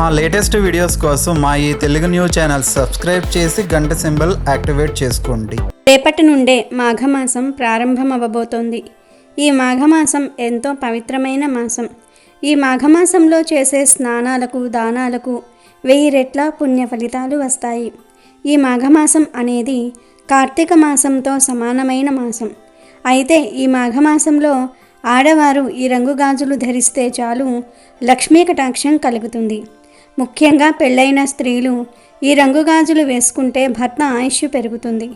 మా latest videos కోసం మా ఈ తెలుగు న్యూస్ ఛానల్ సబ్స్క్రైబ్ చేసి గంట సింబల్ యాక్టివేట్ చేసుకోండి. రేపటి నుండే మాఘమాసం ప్రారంభం అవ్వబోతోంది ఈ మాఘమాసం ఎంతో పవిత్రమైన మాసం. ఈ మాఘమాసంలో చేసే స్నానాలకు దానాలకు వెయ్యి రెట్ల పుణ్య ఫలితాలు వస్తాయి. ఈ మాఘమాసం అనేది కార్తీక మాసంతో సమానమైన మాసం. అయితే ఈ మాఘమాసంలో ఆడవారు ఈ రంగు గాజులు ధరిస్తే చాలు లక్ష్మీ కటాక్షం కలుగుతుంది. ముఖ్యంగా పెళ్ళైన స్త్రీలు ఈ రంగు గాజులు వేసుకుంటే భర్త ఆయుష్ పెరుగుతుంది.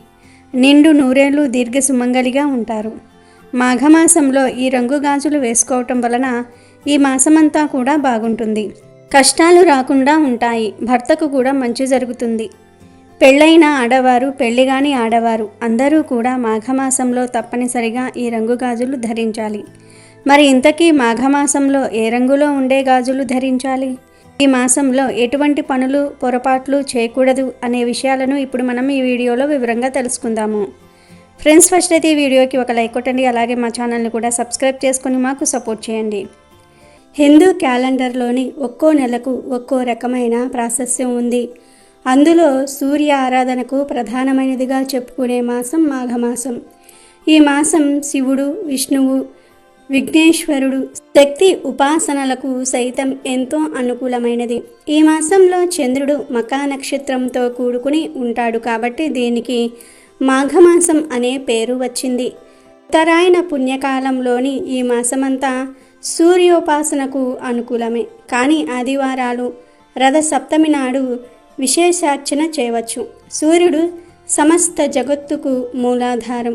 నిండు నూరేళ్ళు దీర్ఘ సుమంగలిగా ఉంటారు. మాఘమాసంలో ఈ రంగు గాజులు వేసుకోవటం వలన ఈ మాసమంతా కూడా బాగుంటుంది. కష్టాలు రాకుండా ఉంటాయి. భర్తకు కూడా మంచి జరుగుతుంది. పెళ్ళైన ఆడవారు పెళ్ళిగాని ఆడవారు అందరూ కూడా మాఘమాసంలో తప్పనిసరిగా ఈ రంగు గాజులు ధరించాలి. మరి ఇంతకీ మాఘమాసంలో ఏ రంగులో ఉండే గాజులు ధరించాలి? ఈ మాసంలో ఎటువంటి పనులు పొరపాట్లు చేయకూడదు అనే విషయాలను ఇప్పుడు మనం ఈ వీడియోలో వివరంగా తెలుసుకుందాము. ఫ్రెండ్స్ ఫస్ట్ అయితే ఈ వీడియోకి ఒక లైక్ కొట్టండి అలాగే మా ఛానల్ని కూడా సబ్స్క్రైబ్ చేసుకొని మాకు సపోర్ట్ చేయండి. హిందూ క్యాలెండర్లోని ఒక్కో నెలకు ఒక్కో రకమైన ప్రాశస్యం ఉంది. అందులో సూర్య ఆరాధనకు ప్రధానమైనదిగా చెప్పుకునే మాసం మాఘమాసం. ఈ మాసం శివుడు విష్ణువు విఘ్నేశ్వరుడు శక్తి ఉపాసనలకు సైతం ఎంతో అనుకూలమైనది. ఈ మాసంలో చంద్రుడు మకా నక్షత్రంతో కూడుకుని ఉంటాడు కాబట్టి దీనికి మాఘమాసం అనే పేరు వచ్చింది. ఉత్తరాయణ పుణ్యకాలంలోని ఈ మాసమంతా సూర్యోపాసనకు అనుకూలమే. కానీ ఆదివారాలు రథ సప్తమి నాడు విశేషార్చన చేయవచ్చు. సూర్యుడు సమస్త జగత్తుకు మూలాధారం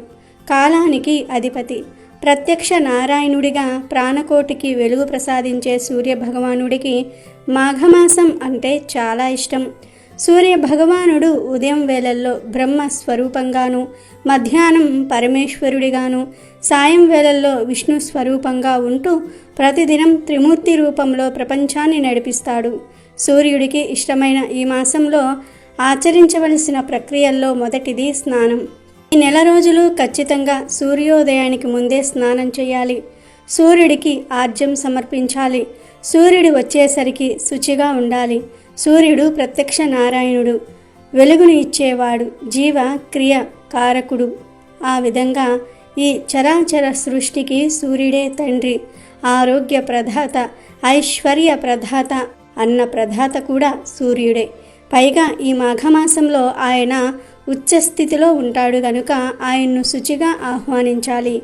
కాలానికి అధిపతి. ప్రత్యక్ష నారాయణుడిగా ప్రాణకోటికి వెలుగు ప్రసాదించే సూర్య భగవానుడికి మాఘమాసం అంటే చాలా ఇష్టం. సూర్య భగవానుడు ఉదయం వేళల్లో బ్రహ్మ స్వరూపంగాను మధ్యాహ్నం పరమేశ్వరుడిగాను సాయం వేళల్లో విష్ణు స్వరూపంగా ఉంటూ ప్రతిదినం త్రిమూర్తి రూపంలో ప్రపంచాన్ని నడిపిస్తాడు. సూర్యుడికి ఇష్టమైన ఈ మాసంలో ఆచరించవలసిన ప్రక్రియల్లో మొదటిది స్నానం. ఈ నెల రోజులు ఖచ్చితంగా సూర్యోదయానికి ముందే స్నానం చేయాలి. సూర్యుడికి ఆర్జ్యం సమర్పించాలి. సూర్యుడు వచ్చేసరికి శుచిగా ఉండాలి. సూర్యుడు ప్రత్యక్ష నారాయణుడు. వెలుగును ఇచ్చేవాడు జీవ క్రియ కారకుడు. ఆ విధంగా ఈ చరాచర సృష్టికి సూర్యుడే తండ్రి. ఆరోగ్య ప్రధాత ఐశ్వర్య ప్రధాత అన్న ప్రధాత కూడా సూర్యుడే. పైగా ఈ మాఘమాసంలో ఆయన ఉచ్చస్థితిలో ఉంటాడు గనుక ఆయన్ను శుచిగా ఆహ్వానించాలి.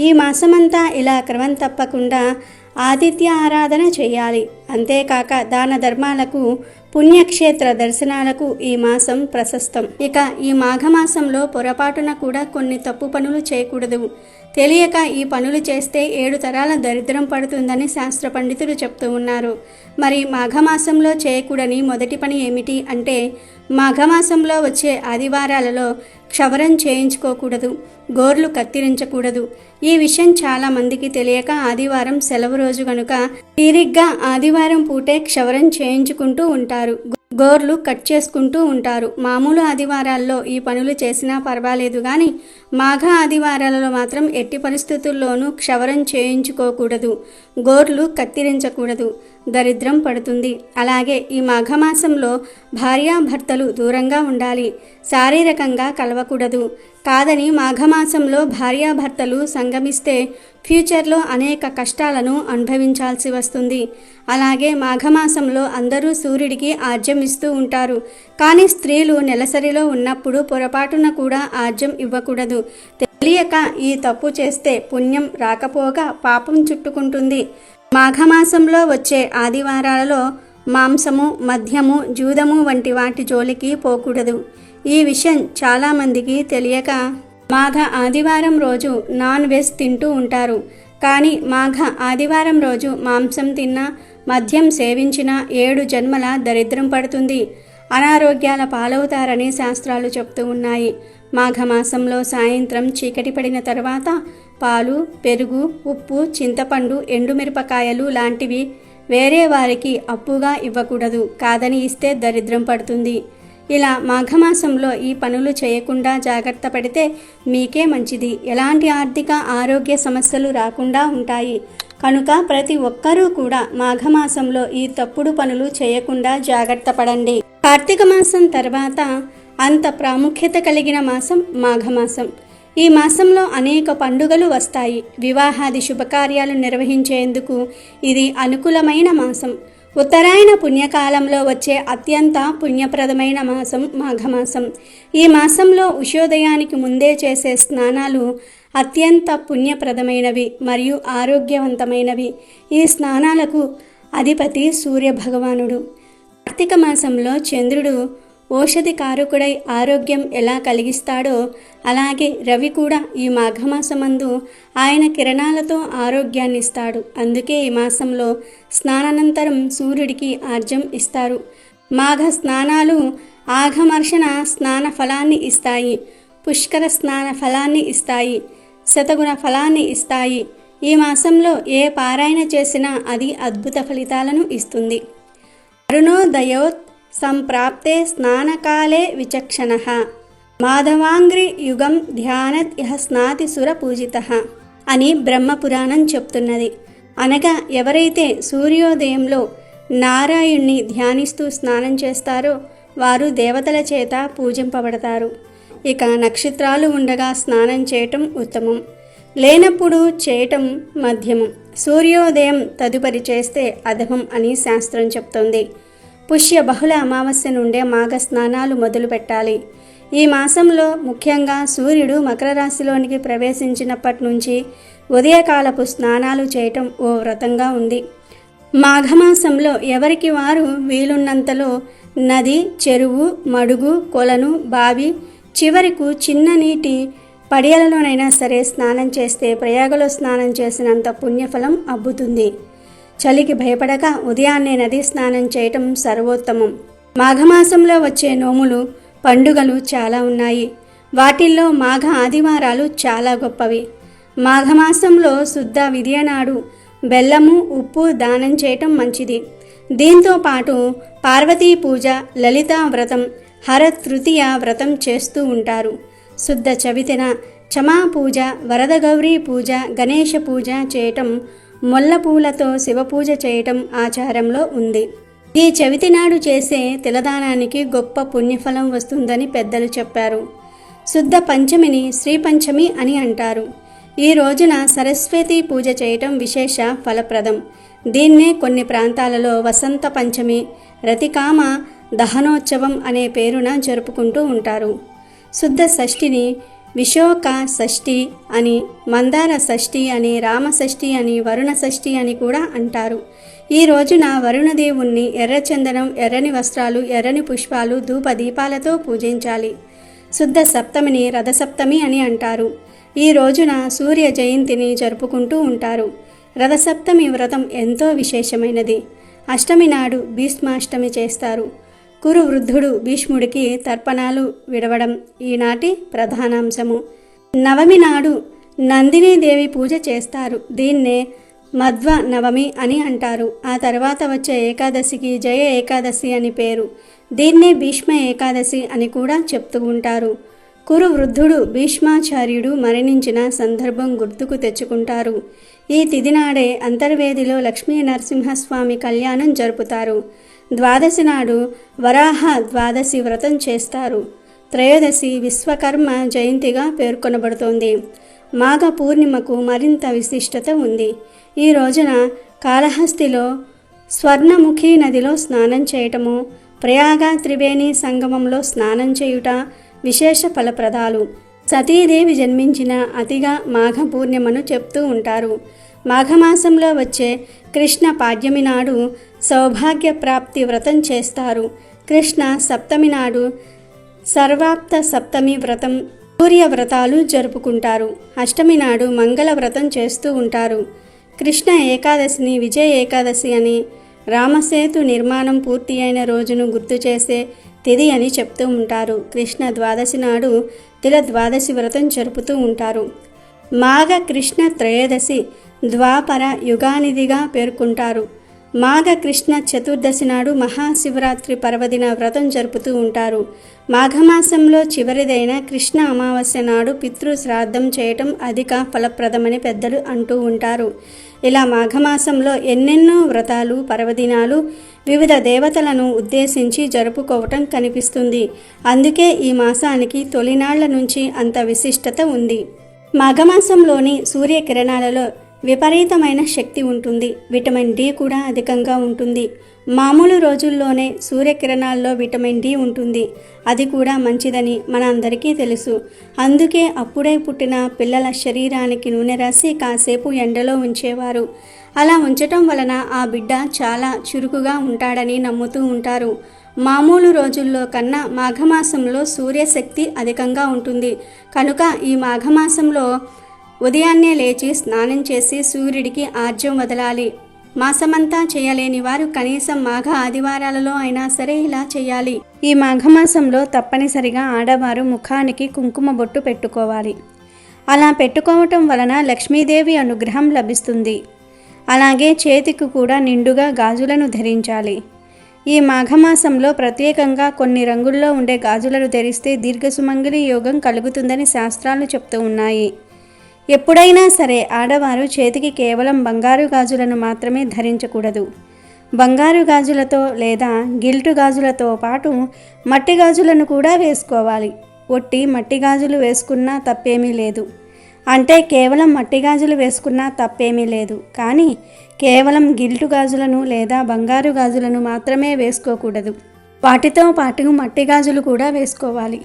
ఈ మాసమంతా ఇలా క్రమం తప్పకుండా ఆదిత్య ఆరాధన చేయాలి. అంతేకాక దాన ధర్మాలకు పుణ్యక్షేత్ర దర్శనాలకు ఈ మాసం ప్రశస్తం. ఇక ఈ మాఘమాసంలో పొరపాటున కూడా కొన్ని తప్పు పనులు చేయకూడదు. తెలియక ఈ పనులు చేస్తే ఏడు తరాల దరిద్రం పడుతుందని శాస్త్ర పండితులు చెప్తూ ఉన్నారు. మరి మాఘమాసంలో చేయకూడని మొదటి పని ఏమిటి అంటే మాఘమాసంలో వచ్చే ఆదివారాలలో క్షవరం చేయించుకోకూడదు గోర్లు కత్తిరించకూడదు. ఈ విషయం చాలా మందికి తెలియక ఆదివారం సెలవు రోజు గనుక తీరిగ్గా ఆదివారం పూటే క్షవరం చేయించుకుంటూ ఉంటారు. గోర్లు కట్ చేసుకుంటూ ఉంటారు. మామూలు ఆదివారాల్లో ఈ పనులు చేసినా పర్వాలేదు కానీ మాఘ ఆదివారాలలో మాత్రం ఎట్టి పరిస్థితుల్లోనూ క్షవరం చేయించుకోకూడదు గోర్లు కత్తిరించకూడదు. దరిద్రం పడుతుంది. అలాగే ఈ మాఘమాసంలో భార్యాభర్తలు దూరంగా ఉండాలి. శారీరకంగా కలవకూడదు. కాదని మాఘమాసంలో భార్యాభర్తలు సంగమిస్తే ఫ్యూచర్లో అనేక కష్టాలను అనుభవించాల్సి వస్తుంది. అలాగే మాఘమాసంలో అందరూ సూర్యుడికి ఆజ్యం ఇస్తూ ఉంటారు. కానీ స్త్రీలు నెలసరిలో ఉన్నప్పుడు పొరపాటున కూడా ఆర్జం ఇవ్వకూడదు. తెలియక ఈ తప్పు చేస్తే పుణ్యం రాకపోగా పాపం చుట్టుకుంటుంది. మాఘమాసంలో వచ్చే ఆదివారాలలో మాంసము మద్యము జూదము వంటి వాటి జోలికి పోకూడదు. ఈ విషయం చాలామందికి తెలియక మాఘ ఆదివారం రోజు నాన్ వెజ్ తింటూ ఉంటారు. కానీ మాఘ ఆదివారం రోజు మాంసం తిన్నా మద్యం సేవించిన ఏడు జన్మల దరిద్రం పడుతుంది. అనారోగ్యాల పాలవుతారని శాస్త్రాలు చెప్తూ ఉన్నాయి. మాఘమాసంలో సాయంత్రం చీకటి పడిన తర్వాత పాలు పెరుగు ఉప్పు చింతపండు ఎండుమిరపకాయలు లాంటివి వేరే వారికి అప్పుగా ఇవ్వకూడదు. కాదని ఇస్తే దరిద్రం పడుతుంది. ఇలా మాఘమాసంలో ఈ పనులు చేయకుండా జాగ్రత్త పడితే మీకే మంచిది. ఎలాంటి ఆర్థిక ఆరోగ్య సమస్యలు రాకుండా ఉంటాయి. కనుక ప్రతి ఒక్కరూ కూడా మాఘమాసంలో ఈ తప్పుడు పనులు చేయకుండా జాగ్రత్త పడండి. కార్తీక మాసం తర్వాత అంత ప్రాముఖ్యత కలిగిన మాసం మాఘమాసం. ఈ మాసంలో అనేక పండుగలు వస్తాయి. వివాహాది శుభకార్యాలు నిర్వహించేందుకు ఇది అనుకూలమైన మాసం. ఉత్తరాయణ పుణ్యకాలంలో వచ్చే అత్యంత పుణ్యప్రదమైన మాసం మాఘమాసం. ఈ మాసంలో ఉషోదయానికి ముందే చేసే స్నానాలు అత్యంత పుణ్యప్రదమైనవి మరియు ఆరోగ్యవంతమైనవి. ఈ స్నానాలకు అధిపతి సూర్య భగవానుడు కార్తీక మాసంలో చంద్రుడు ఓషధి కారకుడై ఆరోగ్యం ఎలా కలిగిస్తాడో అలాగే రవి కూడా ఈ మాఘమాసమందు ఆయన కిరణాలతో ఆరోగ్యాన్ని ఇస్తాడు అందుకే ఈ మాసంలో స్నానానంతరం సూర్యుడికి ఆర్జం ఇస్తారు. మాఘ స్నానాలు ఆఘమర్షణ స్నాన ఫలాన్ని ఇస్తాయి. పుష్కర స్నాన ఫలాన్ని ఇస్తాయి. శతగుణ ఫలాన్ని ఇస్తాయి. ఈ మాసంలో ఏ పారాయణ చేసినా అది అద్భుత ఫలితాలను ఇస్తుంది. అరుణోదయోత్ సంప్రాప్తే స్నానకాలే విచక్షణ. మాధవాంగ్రి యుగం ధ్యానత్ ఇహ స్నాతి సుర పూజిత అని బ్రహ్మపురాణం చెప్తున్నది. అనగా ఎవరైతే సూర్యోదయంలో నారాయణ్ణి ధ్యానిస్తూ స్నానం చేస్తారో వారు దేవతల చేత పూజింపబడతారు. ఇక నక్షత్రాలు ఉండగా స్నానం చేయటం ఉత్తమం. లేనప్పుడు చేయటం మధ్యమం. సూర్యోదయం తదుపరి చేస్తే అధమం అని శాస్త్రం చెప్తోంది. పుష్య బహుళ అమావాస్య నుండే మాఘ స్నానాలు మొదలు పెట్టాలి ఈ మాసంలో ముఖ్యంగా సూర్యుడు మకర రాశిలోనికి ప్రవేశించినప్పటి నుంచి ఉదయకాలపు స్నానాలు చేయటం ఓ వ్రతంగా ఉంది. మాఘమాసంలో ఎవరికి వారు వీలున్నంతలో నది చెరువు మడుగు కొలను బావి చివరకు చిన్న నీటి పడియలలోనైనా సరే స్నానం చేస్తే ప్రయాగలో స్నానం చేసినంత పుణ్యఫలం అబ్బుతుంది. చలికి భయపడక ఉదయాన్నే నది స్నానం చేయటం సర్వోత్తమం. మాఘమాసంలో వచ్చే నోములు పండుగలు చాలా ఉన్నాయి. వాటిల్లో మాఘ ఆదివారాలు చాలా గొప్పవి. మాఘమాసంలో శుద్ధ విదయనాడు బెల్లము ఉప్పు దానం చేయటం మంచిది. దీంతో పాటు పార్వతీ పూజ లలిత వ్రతం హర తృతీయ వ్రతం చేస్తూ ఉంటారు. శుద్ధ చవితిన క్షమా పూజ వరదగౌరీ పూజ గణేష పూజ చేయటం మొల్ల పూలతో శివపూజ చేయటం ఆచారంలో ఉంది. ఈ చవితి నాడు చేసే తిలదానానికి గొప్ప పుణ్యఫలం వస్తుందని పెద్దలు చెప్పారు. శుద్ధ పంచమిని శ్రీ పంచమి అని అంటారు. ఈ రోజున సరస్వతి పూజ చేయటం విశేష ఫలప్రదం. దీన్నే కొన్ని ప్రాంతాలలో వసంత పంచమి రతికామ దహనోత్సవం అనే పేరున జరుపుకుంటూ ఉంటారు. శుద్ధ షష్ఠిని విశోక షష్ఠి అని మందార షష్ఠి అని రామషష్ఠి అని వరుణ షష్ఠి అని కూడా అంటారు. ఈ రోజున వరుణదేవుణ్ణి ఎర్రచందనం ఎర్రని వస్త్రాలు ఎర్రని పుష్పాలు ధూప దీపాలతో పూజించాలి. శుద్ధ సప్తమిని రథసప్తమి అని అంటారు. ఈ రోజున సూర్య జయంతిని జరుపుకుంటూ ఉంటారు. రథసప్తమి వ్రతం ఎంతో విశేషమైనది. అష్టమి నాడు భీష్మాష్టమి చేస్తారు. కురు వృద్ధుడు భీష్ముడికి తర్పణాలు విడవడం ఈనాటి ప్రధానాంశము. నవమి నాడు నందినీదేవి పూజ చేస్తారు. దీన్నే మధ్వ నవమి అని అంటారు. ఆ తర్వాత వచ్చే ఏకాదశికి జయ ఏకాదశి అని పేరు. దీన్నే భీష్మ ఏకాదశి అని కూడా చెప్తూ ఉంటారు. కురు వృద్ధుడు భీష్మాచార్యుడు మరణించిన సందర్భం గుర్తుకు తెచ్చుకుంటారు. ఈ తిదినాడే అంతర్వేదిలో లక్ష్మీ నరసింహస్వామి కళ్యాణం జరుపుతారు. ద్వాదశి నాడు వరాహ ద్వాదశి వ్రతం చేస్తారు. త్రయోదశి విశ్వకర్మ జయంతిగా పేర్కొనబడుతోంది. మాఘ పూర్ణిమకు మరింత విశిష్టత ఉంది. ఈ రోజున కాళహస్తిలో స్వర్ణముఖి నదిలో స్నానం చేయటము ప్రయాగ త్రివేణి సంగమంలో స్నానం చేయుట విశేష ఫలప్రదాలు. సతీదేవి జన్మించిన అతిగా మాఘ పూర్ణిమను చెప్తూ ఉంటారు. మాఘమాసంలో వచ్చే కృష్ణ పాడ్యమి నాడు సౌభాగ్య ప్రాప్తి వ్రతం చేస్తారు. కృష్ణ సప్తమి నాడు సర్వాప్త సప్తమి వ్రతం సూర్య వ్రతాలు జరుపుకుంటారు. అష్టమి నాడు మంగళ వ్రతం చేస్తూ ఉంటారు. కృష్ణ ఏకాదశిని విజయ ఏకాదశి అని రామసేతు నిర్మాణం పూర్తి అయిన రోజును గుర్తు చేసే తిది అని చెప్తూ ఉంటారు. కృష్ణ ద్వాదశి నాడు తిల ద్వాదశి వ్రతం జరుపుతూ ఉంటారు. మాఘ కృష్ణ త్రయోదశి ద్వాపర యుగానిధిగా పేర్కొంటారు. మాఘ కృష్ణ చతుర్దశి నాడు మహాశివరాత్రి పర్వదిన వ్రతం జరుపుతూ ఉంటారు. మాఘమాసంలో చివరిదైన కృష్ణ అమావాస్య నాడు పితృ శ్రాద్ధం చేయటం అధిక ఫలప్రదమని పెద్దలు అంటూ ఉంటారు. ఇలా మాఘమాసంలో ఎన్నెన్నో వ్రతాలు పర్వదినాలు వివిధ దేవతలను ఉద్దేశించి జరుపుకోవటం కనిపిస్తుంది. అందుకే ఈ మాసానికి తొలినాళ్ళ నుంచి అంత విశిష్టత ఉంది. మాఘమాసంలోని సూర్యకిరణాలలో విపరీతమైన శక్తి ఉంటుంది. విటమిన్ డి కూడా అధికంగా ఉంటుంది. మామూలు రోజుల్లోనే సూర్యకిరణాల్లో విటమిన్ డి ఉంటుంది. అది కూడా మంచిదని మన అందరికీ తెలుసు. అందుకే అప్పుడే పుట్టిన పిల్లల శరీరానికి నూనె రాసి కాసేపు ఎండలో ఉంచేవారు. అలా ఉంచటం వలన ఆ బిడ్డ చాలా చురుకుగా ఉంటాడని నమ్ముతూ ఉంటారు. మామూలు రోజుల్లో కన్నా మాఘమాసంలో సూర్యశక్తి అధికంగా ఉంటుంది. కనుక ఈ మాఘమాసంలో ఉదయాన్నే లేచి స్నానం చేసి సూర్యుడికి ఆర్జ్యం వదలాలి. మాసమంతా చేయలేని వారు కనీసం మాఘ ఆదివారాలలో అయినా సరే ఇలా చేయాలి. ఈ మాఘమాసంలో తప్పనిసరిగా ఆడవారు ముఖానికి కుంకుమ బొట్టు పెట్టుకోవాలి. అలా పెట్టుకోవటం వలన లక్ష్మీదేవి అనుగ్రహం లభిస్తుంది. అలాగే చేతికి కూడా నిండుగా గాజులను ధరించాలి. ఈ మాఘమాసంలో ప్రత్యేకంగా కొన్ని రంగుల్లో ఉండే గాజులను ధరిస్తే దీర్ఘసుమంగళి యోగం కలుగుతుందని శాస్త్రాలు చెప్తూ ఉన్నాయి. ఎప్పుడైనా సరే ఆడవారు చేతికి కేవలం బంగారు గాజులను మాత్రమే ధరించకూడదు. బంగారు గాజులతో లేదా గిల్టు గాజులతో పాటు మట్టి గాజులను కూడా వేసుకోవాలి. ఒట్టి మట్టి గాజులు వేసుకున్నా తప్పేమీ లేదు. అంటే కేవలం మట్టి గాజులు వేసుకున్నా తప్పేమీ లేదు. కానీ కేవలం గిల్టు గాజులను లేదా బంగారు గాజులను మాత్రమే వేసుకోకూడదు. వాటితో పాటు మట్టి గాజులు కూడా వేసుకోవాలి.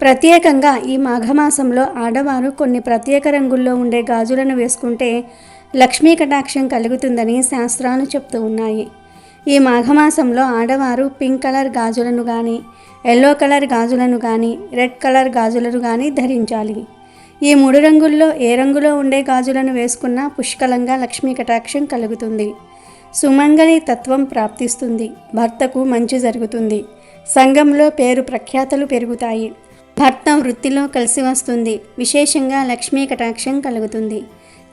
ప్రత్యేకంగా ఈ మాఘమాసంలో ఆడవారు కొన్ని ప్రత్యేక రంగుల్లో ఉండే గాజులను వేసుకుంటే లక్ష్మీ కటాక్షం కలుగుతుందని శాస్త్రాలు చెప్తూ ఉన్నాయి. ఈ మాఘమాసంలో ఆడవారు పింక్ కలర్ గాజులను కానీ ఎల్లో కలర్ గాజులను కానీ రెడ్ కలర్ గాజులను కానీ ధరించాలి. ఈ మూడు రంగుల్లో ఏ రంగులో ఉండే గాజులను వేసుకున్నా పుష్కలంగా లక్ష్మీ కటాక్షం కలుగుతుంది. సుమంగళి తత్వం ప్రాప్తిస్తుంది. భర్తకు మంచి జరుగుతుంది. సంఘంలో పేరు ప్రఖ్యాతలు పెరుగుతాయి. భర్త వృత్తిలో కలిసి వస్తుంది. విశేషంగా లక్ష్మీ కటాక్షం కలుగుతుంది.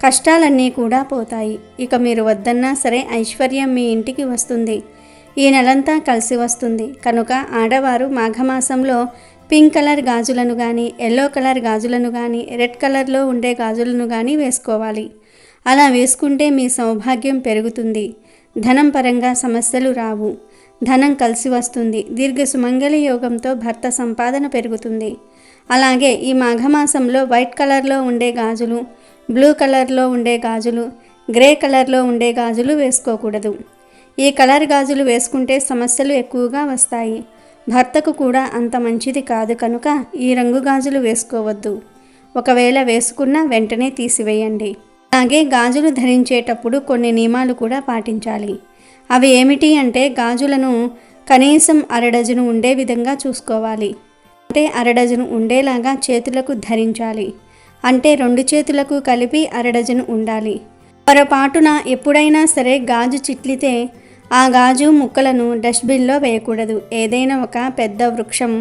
కష్టాలన్నీ కూడా పోతాయి. ఇక మీరు వద్దన్నా సరే ఐశ్వర్యం మీ ఇంటికి వస్తుంది. ఈ నెలంతా కలిసి వస్తుంది. కనుక ఆడవారు మాఘమాసంలో పింక్ కలర్ గాజులను కానీ ఎల్లో కలర్ గాజులను కానీ రెడ్ కలర్లో ఉండే గాజులను కానీ వేసుకోవాలి. అలా వేసుకుంటే మీ సౌభాగ్యం పెరుగుతుంది. ధనం పరంగా సమస్యలు రావు. ధనం కలిసి వస్తుంది. దీర్ఘ సుమంగళి యోగంతో భర్త సంపాదన పెరుగుతుంది. అలాగే ఈ మాఘమాసంలో వైట్ కలర్లో ఉండే గాజులు బ్లూ కలర్లో ఉండే గాజులు గ్రే కలర్లో ఉండే గాజులు వేసుకోకూడదు. ఈ కలర్ గాజులు వేసుకుంటే సమస్యలు ఎక్కువగా వస్తాయి. భర్తకు కూడా అంత మంచిది కాదు కనుక ఈ రంగు గాజులు వేసుకోవద్దు. ఒకవేళ వేసుకున్నా వెంటనే తీసివేయండి. అలాగే గాజులు ధరించేటప్పుడు కొన్ని నియమాలు కూడా పాటించాలి. అవి ఏమిటి అంటే గాజులను కనీసం అరడజను ఉండే విధంగా చూసుకోవాలి. అంటే అరడజను ఉండేలాగా చేతులకు ధరించాలి. అంటే రెండు చేతులకు కలిపి అరడజను ఉండాలి. పొరపాటున ఎప్పుడైనా సరే గాజు చిట్లితే ఆ గాజు ముక్కలను డస్ట్బిన్లో వేయకూడదు. ఏదైనా ఒక పెద్ద వృక్షం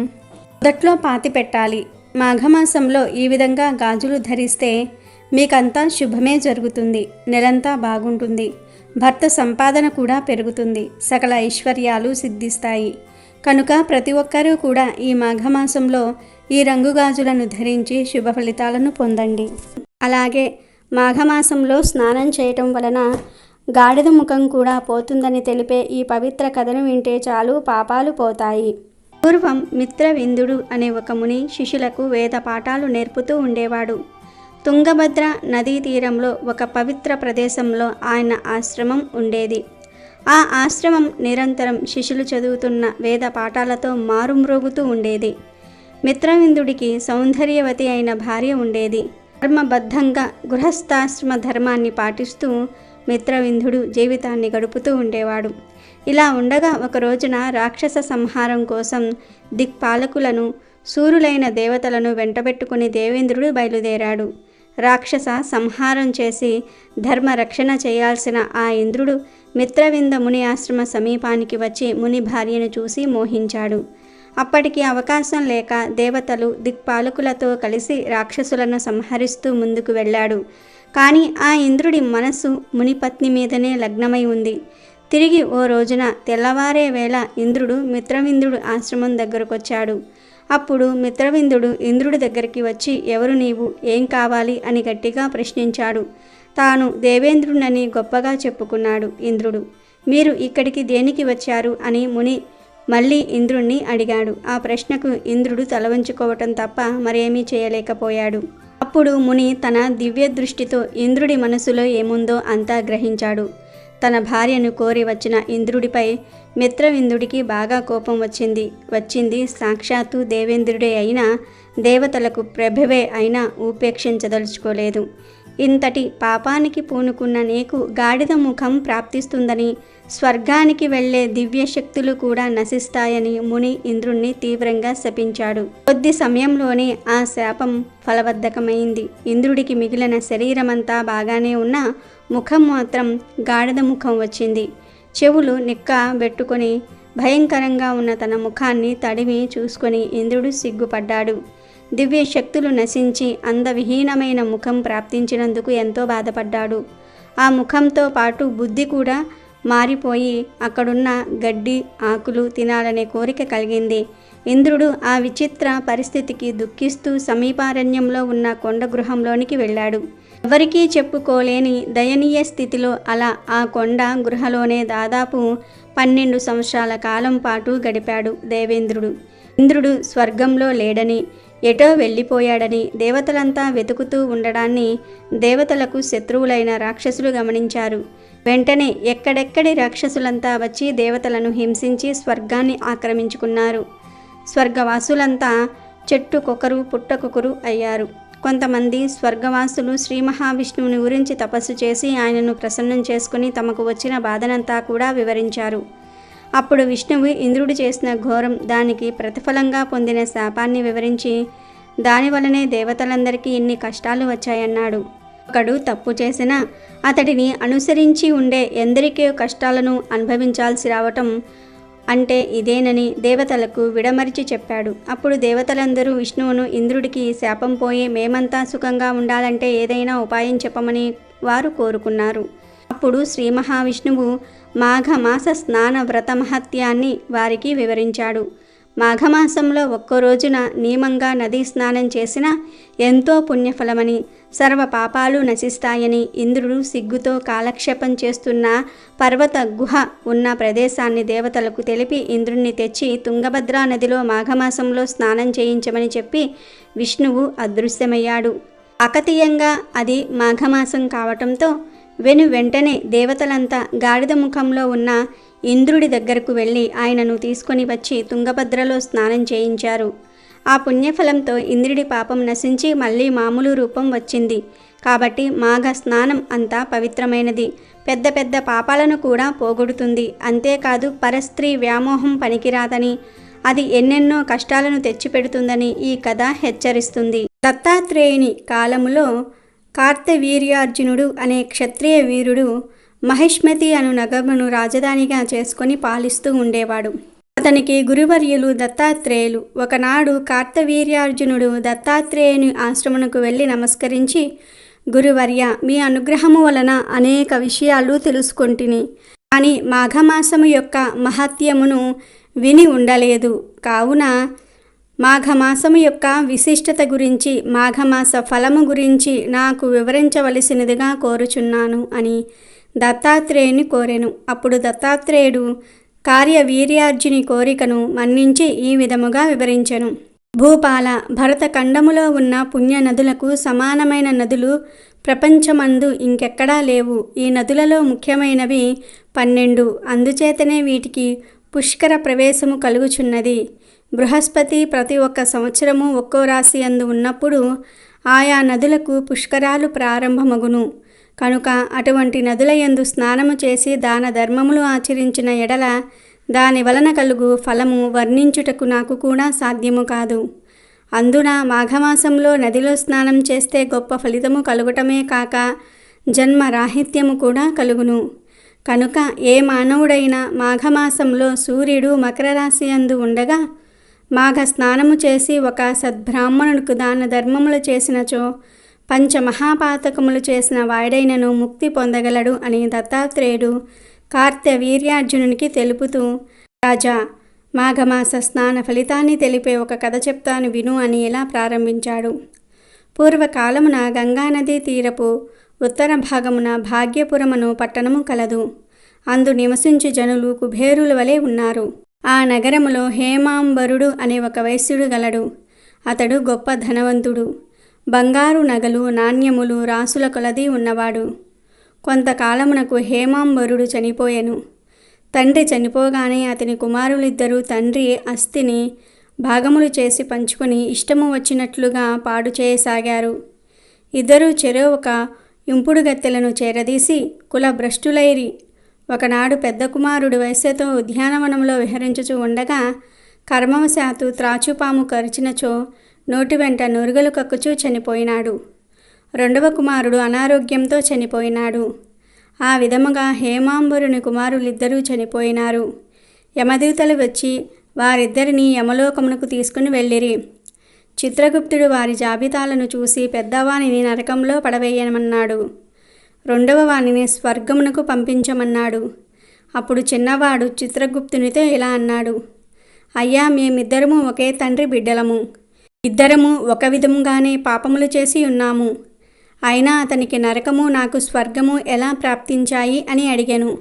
మొదట్లో పాతి పెట్టాలి. మాఘమాసంలో ఈ విధంగా గాజులు ధరిస్తే మీకంతా శుభమే జరుగుతుంది. నెలంతా బాగుంటుంది. భర్త సంపాదన కూడా పెరుగుతుంది. సకల ఐశ్వర్యాలు సిద్ధిస్తాయి. కనుక ప్రతి ఒక్కరూ కూడా ఈ మాఘమాసంలో ఈ రంగు గాజులను ధరించి శుభ ఫలితాలను పొందండి. అలాగే మాఘమాసంలో స్నానం చేయటం వలన గాడిద ముఖం కూడా పోతుందని తెలిపే ఈ పవిత్ర కథను వింటే చాలు పాపాలు పోతాయి. పూర్వం మిత్రవిందుడు అనే ఒక ముని శిష్యులకు వేద పాఠాలు నేర్పుతూ ఉండేవాడు. తుంగభద్ర నదీ తీరంలో ఒక పవిత్ర ప్రదేశంలో ఆయన ఆశ్రమం ఉండేది. ఆ ఆశ్రమం నిరంతరం శిష్యులు చదువుతున్న వేద పాఠాలతో మారుమ్రోగుతూ ఉండేది. మిత్రవిందుడికి సౌందర్యవతి అయిన భార్య ఉండేది. ధర్మబద్ధంగా గృహస్థాశ్రమ ధర్మాన్ని పాటిస్తూ మిత్రవిందుడు జీవితాన్ని గడుపుతూ ఉండేవాడు. ఇలా ఉండగా ఒక రోజున రాక్షస సంహారం కోసం దిక్పాలకులను సూరులైన దేవతలను వెంటబెట్టుకుని దేవేంద్రుడు బయలుదేరాడు. రాక్షస సంహారం చేసి ధర్మ రక్షణ చేయాల్సిన ఆ ఇంద్రుడు మిత్రవింద ముని ఆశ్రమ సమీపానికి వచ్చి ముని భార్యను చూసి మోహించాడు. అప్పటికి అవకాశం లేక దేవతలు దిక్పాలకులతో కలిసి రాక్షసులను సంహరిస్తూ ముందుకు వెళ్ళాడు. కానీ ఆ ఇంద్రుడి మనస్సు మునిపత్ని మీదనే లగ్నమై ఉంది. తిరిగి ఓ రోజున తెల్లవారే వేళ ఇంద్రుడు మిత్రవిందుడు ఆశ్రమం దగ్గరకొచ్చాడు. అప్పుడు మిత్రవిందుడు ఇంద్రుడి దగ్గరికి వచ్చి ఎవరు నీవు? ఏం కావాలి? అని గట్టిగా ప్రశ్నించాడు. తాను దేవేంద్రుడని గొప్పగా చెప్పుకున్నాడు ఇంద్రుడు. మీరు ఇక్కడికి దేనికి వచ్చారు? అని ముని మళ్ళీ ఇంద్రుణ్ణి అడిగాడు. ఆ ప్రశ్నకు ఇంద్రుడు తలవంచుకోవటం తప్ప మరేమీ చేయలేకపోయాడు. అప్పుడు ముని తన దివ్య దృష్టితో ఇంద్రుడి మనసులో ఏముందో అంతా గ్రహించాడు. తన భార్యను కోరి వచ్చిన ఇంద్రుడిపై మిత్రవిందుడికి బాగా కోపం వచ్చింది. వచ్చింది సాక్షాత్తు దేవేంద్రుడే అయినా దేవతలకు ప్రభవే అయినా ఉపేక్షించదలుచుకోలేదు. ఇంతటి పాపానికి పూనుకున్న నీకు గాడిద ముఖం ప్రాప్తిస్తుందని స్వర్గానికి వెళ్ళే దివ్య శక్తులు కూడా నశిస్తాయని ముని ఇంద్రుణ్ణి తీవ్రంగా శపించాడు. కొద్ది సమయంలోనే ఆ శాపం ఫలబద్ధకమైంది ఇంద్రుడికి మిగిలిన శరీరమంతా బాగానే ఉన్నా ముఖం మాత్రం గాడిద ముఖం వచ్చింది. చెవులు నిక్క పెట్టుకొని భయంకరంగా ఉన్న తన ముఖాన్ని తడివి చూసుకొని ఇంద్రుడు సిగ్గుపడ్డాడు. దివ్య శక్తులు నశించి అందవిహీనమైన ముఖం ప్రాప్తించినందుకు ఎంతో బాధపడ్డాడు. ఆ ముఖంతో పాటు బుద్ధి కూడా మారిపోయి అక్కడున్న గడ్డి ఆకులు తినాలనే కోరిక కలిగింది. ఇంద్రుడు ఆ విచిత్ర పరిస్థితికి దుఃఖిస్తూ సమీపారణ్యంలో ఉన్న కొండ గృహంలోనికి వెళ్ళాడు. ఎవరికీ చెప్పుకోలేని దయనీయ స్థితిలో అలా ఆ కొండ గృహలోనే దాదాపు పన్నెండు సంవత్సరాల కాలం పాటు గడిపాడు దేవేంద్రుడు. ఇంద్రుడు స్వర్గంలో లేడని ఎటో వెళ్ళిపోయాడని దేవతలంతా వెతుకుతూ ఉండడాన్ని దేవతలకు శత్రువులైన రాక్షసులు గమనించారు. వెంటనే ఎక్కడెక్కడి రాక్షసులంతా వచ్చి దేవతలను హింసించి స్వర్గాన్ని ఆక్రమించుకున్నారు. స్వర్గవాసులంతా చెట్టుకొకరు పుట్టకొకరు అయ్యారు. కొంతమంది స్వర్గవాసులు శ్రీ మహావిష్ణువుని గురించి తపస్సు చేసి ఆయనను ప్రసన్నం చేసుకుని తమకు వచ్చిన బాధనంతా కూడా వివరించారు. అప్పుడు విష్ణువు ఇంద్రుడు చేసిన ఘోరం దానికి ప్రతిఫలంగా పొందిన శాపాన్ని వివరించి దానివలనే దేవతలందరికీ ఇన్ని కష్టాలు వచ్చాయన్నాడు. ఒకడు తప్పు చేసినా అతడిని అనుసరించి ఉండే ఎందరికో కష్టాలను అనుభవించాల్సి రావటం అంటే ఇదేనని దేవతలకు విడమరిచి చెప్పాడు. అప్పుడు దేవతలందరూ విష్ణువును ఇంద్రుడికి శాపం పోయి మేమంతా సుఖంగా ఉండాలంటే ఏదైనా ఉపాయం చెప్పమని వారు కోరుకున్నారు. అప్పుడు శ్రీ మహావిష్ణువు మాఘమాస స్నాన వ్రత మహత్యాన్ని వారికి వివరించాడు. మాఘమాసంలో ఒక్కో రోజున నియమంగా నదీ స్నానం చేసిన ఎంతో పుణ్యఫలమని సర్వ పాపాలు నశిస్తాయని ఇంద్రుడు సిగ్గుతో కాలక్షేపం చేస్తున్న పర్వత గుహ ఉన్న ప్రదేశాన్ని దేవతలకు తెలిపి ఇంద్రుణ్ణి తెచ్చి తుంగభద్రా నదిలో మాఘమాసంలో స్నానం చేయించమని చెప్పి విష్ణువు అదృశ్యమయ్యాడు. అకతీయంగా అది మాఘమాసం కావటంతో వెను వెంటనే దేవతలంతా గాడిద ముఖంలో ఉన్న ఇంద్రుడి దగ్గరకు వెళ్ళి ఆయనను తీసుకొని వచ్చి తుంగభద్రలో స్నానం చేయించారు. ఆ పుణ్యఫలంతో ఇంద్రుడి పాపం నశించి మళ్ళీ మామూలు రూపం వచ్చింది. కాబట్టి మాఘ స్నానం అంతా పవిత్రమైనది. పెద్ద పెద్ద పాపాలను కూడా పోగొడుతుంది. అంతేకాదు పరస్త్రీ వ్యామోహం పనికిరాదని అది ఎన్నెన్నో కష్టాలను తెచ్చిపెడుతుందని ఈ కథ హెచ్చరిస్తుంది. దత్తాత్రేయుని కాలములో కార్తవీర్యార్జునుడు అనే క్షత్రియ వీరుడు మహిష్మతి అను నగమును రాజధానిగా చేసుకొని పాలిస్తూ ఉండేవాడు. అతనికి గురువర్యులు దత్తాత్రేయులు. ఒకనాడు కార్తవీర్యార్జునుడు దత్తాత్రేయుని ఆశ్రమణకు వెళ్ళి నమస్కరించి గురువర్య మీ అనుగ్రహము వలన అనేక విషయాలు తెలుసుకొంటిని. కానీ మాఘమాసము యొక్క మహత్యమును విని ఉండలేదు. కావున మాఘమాసము యొక్క విశిష్టత గురించి మాఘమాస ఫలము గురించి నాకు వివరించవలసినదిగా కోరుచున్నాను అని దత్తాత్రేయుని కోరెను. అప్పుడు దత్తాత్రేయుడు కార్యవీర్యార్జుని కోరికను మన్నించి ఈ విధముగా వివరించెను. భూపాల భరతఖండములో ఉన్న పుణ్య నదులకు సమానమైన నదులు ప్రపంచమందు ఇంకెక్కడా లేవు. ఈ నదులలో ముఖ్యమైనవి పన్నెండు. అందుచేతనే వీటికి పుష్కర ప్రవేశము కలుగుచున్నది. బృహస్పతి ప్రతి ఒక్క సంవత్సరము ఒక్కో రాశి అందు ఉన్నప్పుడు ఆయా నదులకు పుష్కరాలు ప్రారంభమగును. కనుక అటువంటి నదుల యందు స్నానము చేసి దాన ధర్మములు ఆచరించిన ఎడల దాని వలన కలుగు ఫలము వర్ణించుటకు నాకు కూడా సాధ్యము కాదు. అందున మాఘమాసంలో నదిలో స్నానం చేస్తే గొప్ప ఫలితము కలుగటమే కాక జన్మ రాహిత్యము కూడా కలుగును. కనుక ఏ మానవుడైనా మాఘమాసంలో సూర్యుడు మకర రాశి అందు ఉండగా మాఘ స్నానము చేసి ఒక సద్బ్రాహ్మణుడికి దాన ధర్మములు చేసినచో పంచమహాపాతకములు చేసిన వాడైనను ముక్తి పొందగలడు అని దత్తాత్రేయుడు కార్తె వీర్యార్జునునికి తెలుపుతూ రాజా మాఘమాస స్నాన ఫలితాన్ని తెలిపే ఒక కథ చెప్తాను విను అని ఇలా ప్రారంభించాడు. పూర్వకాలమున గంగానదీ తీరపు ఉత్తర భాగమున భాగ్యపురమును పట్టణము కలదు. అందు నివసించు జనులు కుబేరుల వలె ఉన్నారు. ఆ నగరములో హేమాంబరుడు అనే ఒక వైశ్యుడు గలడు. అతడు గొప్ప ధనవంతుడు. బంగారు నగలు నాణ్యములు రాసుల కొలది ఉన్నవాడు. కొంతకాలమునకు హేమాంబరుడు చనిపోయెను. తండ్రి చనిపోగానే అతని కుమారులిద్దరూ తండ్రి అస్థిని భాగములు చేసి పంచుకొని ఇష్టము వచ్చినట్లుగా పాడు చేయసాగారు. ఇద్దరూ చెరో ఒక ఇంపుడు గత్తెలను చేరదీసి కుల భ్రష్టులైరి ఒకనాడు పెద్ద కుమారుడు వయస్సుతో ఉద్యానవనంలో విహరించుచు ఉండగా కర్మవశాత్తు త్రాచుపాము కరిచినచో నోటి వెంట నురుగలు కక్కుచూ చనిపోయినాడు. రెండవ కుమారుడు అనారోగ్యంతో చనిపోయినాడు. ఆ విధముగా హేమాంబరుని కుమారులిద్దరూ చనిపోయినారు. యమదూతలు వచ్చి వారిద్దరిని యమలోకమునకు తీసుకుని వెళ్ళిరి. చిత్రగుప్తుడు వారి జాబితాలను చూసి పెద్దవానిని నరకంలో పడవేయమన్నాడు. రెండవ వానిని స్వర్గమునకు పంపించమన్నాడు. అప్పుడు చిన్నవాడు చిత్రగుప్తునితో ఇలా అన్నాడు. అయ్యా మేమిద్దరము ఒకే తండ్రి బిడ్డలము. ఇద్దరము ఒక విధముగానే పాపములు చేసి ఉన్నాము. అయినా అతనికి నరకము నాకు స్వర్గము ఎలా ప్రాప్తించాయి అని అడిగాను.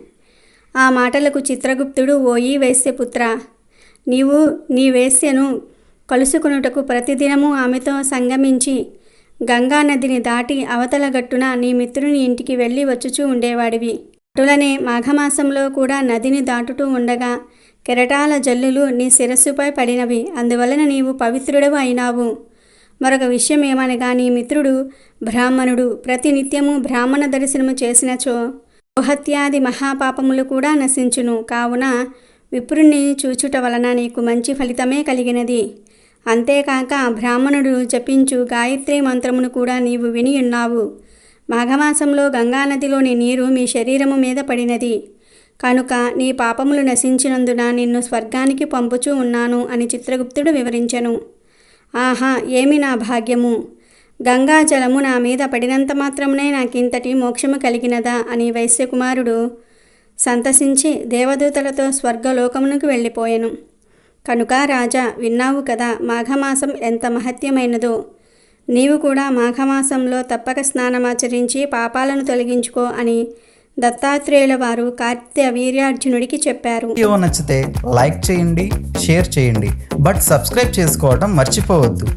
ఆ మాటలకు చిత్రగుప్తుడు ఓయి వేశ్యపుత్ర నీవు నీ వేశ్యను కలుసుకునుటకు ప్రతిదినము ఆమెతో సంగమించి గంగా నదిని దాటి అవతల గట్టున నీ మిత్రుని ఇంటికి వెళ్ళి వచ్చుచూ ఉండేవాడివి. అటులనే మాఘమాసంలో కూడా నదిని దాటుతూ ఉండగా కెరటాల జల్లులు నీ శిరస్సుపై పడినవి అందువలన నీవు పవిత్రుడవు అయినావు. మరొక విషయం ఏమనగా నీ మిత్రుడు బ్రాహ్మణుడు ప్రతినిత్యము బ్రాహ్మణ దర్శనము చేసినచో గోహత్యాది మహాపాపములు కూడా నశించును. కావున విప్రుణ్ణి చూచుట వలన నీకు మంచి ఫలితమే కలిగినది. అంతేకాక బ్రాహ్మణుడు జపించు గాయత్రి మంత్రమును కూడా నీవు విని ఉన్నావు. మాఘమాసంలో గంగానదిలోని నీరు మీ శరీరము మీద పడినది. కనుక నీ పాపములు నశించినందున నిన్ను స్వర్గానికి పంపుచూ ఉన్నాను అని చిత్రగుప్తుడు వివరించెను. ఆహా ఏమి నా భాగ్యము? గంగాజలము నా మీద పడినంత మాత్రమునే నాకింతటి మోక్షము కలిగినదా అని వైశ్యకుమారుడు సంతసించి దేవదూతలతో స్వర్గలోకమునకు వెళ్ళిపోయాను. కనుక రాజా విన్నావు కదా మాఘమాసం ఎంత మహత్యమైనదో. నీవు కూడా మాఘమాసంలో తప్పక స్నానమాచరించి పాపాలను తొలగించుకో అని దత్తాత్రేయుల వారు కార్తీయ వీర్యార్జునుడికి చెప్పారు. వీడియో నచ్చితే లైక్ చేయండి షేర్ చేయండి బట్ సబ్స్క్రైబ్ చేసుకోవడం మర్చిపోవద్దు.